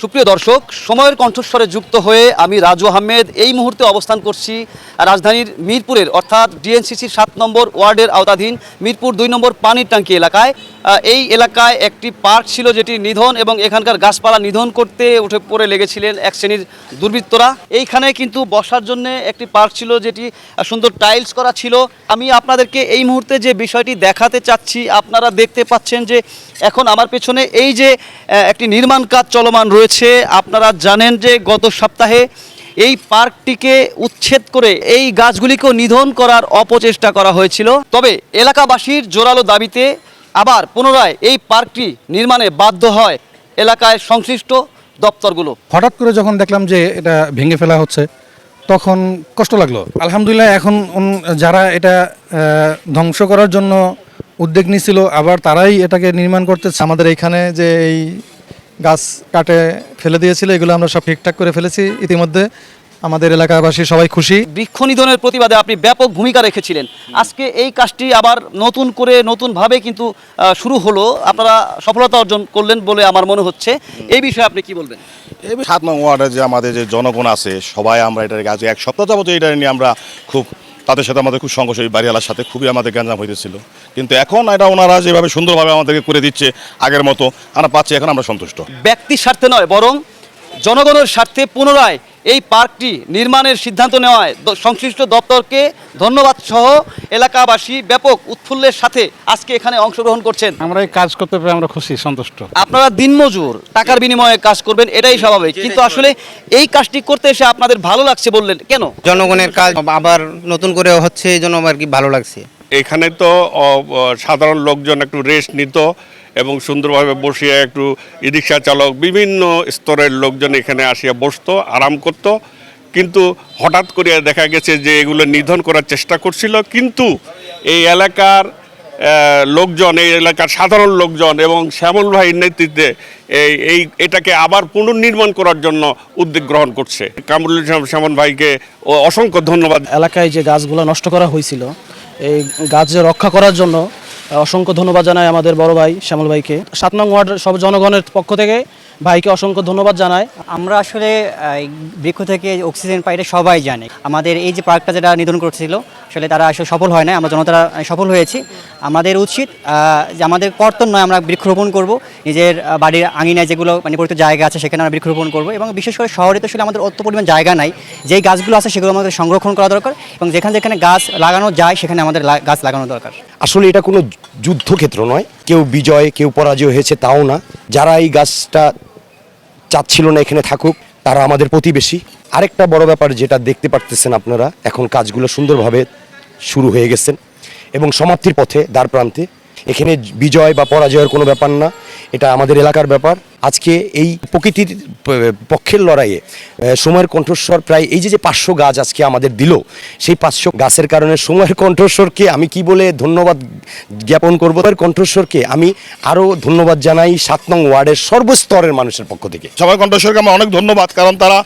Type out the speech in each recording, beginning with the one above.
সুপ্রিয় দর্শক, সময়ের কণ্ঠস্বরে যুক্ত হয়ে আমি রাজু আহমেদ এই মুহূর্তে অবস্থান করছি রাজধানীর মিরপুরের, অর্থাৎ ডিএনসিসির সাত নম্বর ওয়ার্ডের আওতাধীন মিরপুর দুই নম্বর পানির ট্যাঙ্কি এলাকায়। এই এলাকায় একটি পার্ক ছিল যেটি নিধন এবং এখানকার গাছপালা নিধন করতে উঠে পড়ে লেগেছিলেন এক শ্রেণির দুর্বৃত্তরা। এইখানে কিন্তু বসার জন্য একটি পার্ক ছিল যেটি সুন্দর টাইলস করা ছিল। আমি আপনাদেরকে এই মুহূর্তে যে বিষয়টি দেখাতে চাচ্ছি, আপনারা দেখতে পাচ্ছেন যে এখন আমার পেছনে এই যে একটি নির্মাণ কাজ চলমান রয়েছে। আপনারা জানেন যে গত সপ্তাহে এই পার্কটিকে উচ্ছেদ করে এই গাছগুলিকেও নিধন করার অপচেষ্টা করা হয়েছিল। তবে এলাকাবাসীর জোরালো দাবিতে আবার পুনরায় এই পার্কটি নির্মাণে বাধ্য হয় এলাকায় সংশ্লিষ্ট দপ্তরগুলো। হঠাৎ করে যখন দেখলাম যে এটা ভেঙে ফেলা হচ্ছে, তখন কষ্ট লাগল। আলহামদুলিল্লাহ এখন যারা এটা ধ্বংস করার জন্য উদ্যোগ নিয়েছিল আবার তারাই এটাকে নির্মাণ করতেছে আমাদের এইখানে যে এই গাছ কাটে ফেলে দিয়েছিল, এগুলো আমরা সব ঠিকঠাক করে ফেলেছি ইতিমধ্যে। আমাদের এলাকাবাসী সবাই খুশি। বৃক্ষ নিধনের প্রতিবাদে আপনি ব্যাপক ভূমিকা রেখেছিলেন। আজকে এই কাজটি আবার নতুন করে নতুনভাবে কিন্তু শুরু হলো। আপনারা সফলতা অর্জন করলেন বলে আমার মনে হচ্ছে। এই বিষয়ে আপনি কি বলবেন? এই সাত নং ওয়ার্ডের যে আমাদের যে জনগণ আছে সবাই আমরা এটার কাছে এক সপ্তাহ যাবত এটা নিয়ে আমরা খুব তাদের সাথে আমাদের খুব সংঘর্ষ এই বাড়িওয়ালার সাথে খুবই আমাদের গ্যাঞ্জাম হইতেছিল। কিন্তু এখন এটা ওনারা যেভাবে সুন্দরভাবে আমাদেরকে করে দিচ্ছে আগের মতো আমরা পাচ্ছি এখন আমরা সন্তুষ্ট। ব্যক্তির স্বার্থে নয় বরং জনগণের স্বার্থে পুনরায় এই পার্কটি নির্মাণের সিদ্ধান্ত নেওয়ায় সংশ্লিষ্ট দপ্তরকে ধন্যবাদ সহ এলাকাবাসী ব্যাপক উৎফুল্লের সাথে আজকে এখানে অংশগ্রহণ করছেন। আমরা এই কাজ করতে পেরে আমরা খুশি সন্তুষ্ট। আপনারা দিনমজুর টাকার বিনিময়ে কাজ করবেন এটাই স্বাভাবিক। কিন্তু আসলে এই কাজটি করতে এসে আপনাদের ভালো লাগছে বললেন কেন? জনগণের কাজ আবার নতুন করে হচ্ছে এই জন্য আর কি ভালো লাগছে। এখানে তো সাধারণ লোকজন একটু রেস্ট নিত এবং সুন্দরভাবে বসিয়ে একটু ই রিক্সা চালক বিভিন্ন স্তরের লোকজন এখানে আসিয়া বসতো, আরাম করত। কিন্তু হঠাৎ করে দেখা গেছে যে এগুলো নিধন করার চেষ্টা করছিল। কিন্তু এই এলাকার লোকজন, এই এলাকার সাধারণ লোকজন এবং শ্যামল ভাইয়ের নেতৃত্বে এই এই, এটাকে আবার পুনর্নির্মাণ করার জন্য উদ্যোগ গ্রহণ করছে। কামরুল ইসলাম শ্যামল ভাইকে অসংখ্য ধন্যবাদ। এলাকায় যে গাছগুলো নষ্ট করা হয়েছিল, এই গাছ রক্ষা করার জন্য অসংখ্য ধন্যবাদ জানাই আমাদের বড় ভাই শ্যামল ভাইকে। সাত নং ওয়ার্ড সব জনগণের পক্ষ থেকে ভাইকে অসংখ্য ধন্যবাদ জানাই আমরা আসলে বৃক্ষ থেকে অক্সিজেন পাই এটা সবাই জানে। আমাদের এই যে পার্কটা যেটা নিধন করছিল আসলে তারা আসলে সফল হয় না আমরা জনতারা সফল হয়েছি। আমাদের উচিত যে আমাদের কর্তন নয় আমরা বৃক্ষরোপণ করব, নিজের বাড়ির আঙিনায় যেগুলো মানে পরিচিত জায়গা আছে সেখানে আমরা বৃক্ষরোপণ করব এবং বিশেষ করে শহরে তো আসলে আমাদের অত পরিমাণ জায়গা নাই, যেই গাছগুলো আছে সেগুলো আমাদের সংরক্ষণ করা দরকার এবং যেখানে যেখানে গাছ লাগানো যায় সেখানে আমাদের গাছ লাগানো দরকার। আসলে এটা কোনো যুদ্ধক্ষেত্র নয়, কেউ বিজয়, কেউ পরাজয় হয়েছে তাও না। যারা এই গাছটা চাচ্ছিল না এখানে থাকুক, তারা আমাদের প্রতিবেশী। আরেকটা বড় ব্যাপার যেটা দেখতে পারতেছেন আপনারা, এখন কাজগুলো সুন্দরভাবে শুরু হয়ে গেছেন এবং সমাপ্তির পথে, দ্বার প্রান্তে। এখানে বিজয় বা পরাজয়ের কোনো ব্যাপার না, এটা আমাদের এলাকার ব্যাপার। আজকে এই প্রকৃতির পক্ষের লড়াইয়ে সময়ের কণ্ঠস্বর প্রায় এই যে যে পাঁচশো গাছ আজকে আমাদের দিল, সেই পাঁচশো গাছের কারণে সময়ের কণ্ঠস্বরকে আমি কি বলে ধন্যবাদ জ্ঞাপন করব? তার কণ্ঠস্বরকে আমি আরও ধন্যবাদ জানাই সাত নং ওয়ার্ডের সর্বস্তরের মানুষের পক্ষ থেকে। সবাই কণ্ঠস্বরকে আমার অনেক ধন্যবাদ, কারণ তারা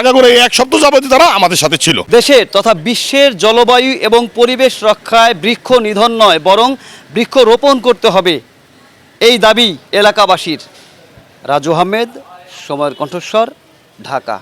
আগা করে এই এক সপ্তাহ যাবতীয় তারা আমাদের সাথে ছিল। দেশে তথা বিশ্বের জলবায়ু এবং পরিবেশ রক্ষায় বৃক্ষ নিধন নয়, বরং বৃক্ষ রোপণ করতে হবে। এই দাবি এলাকাবাসীর। রাজু আহমেদ, সময়ের কণ্ঠস্বর, ঢাকা।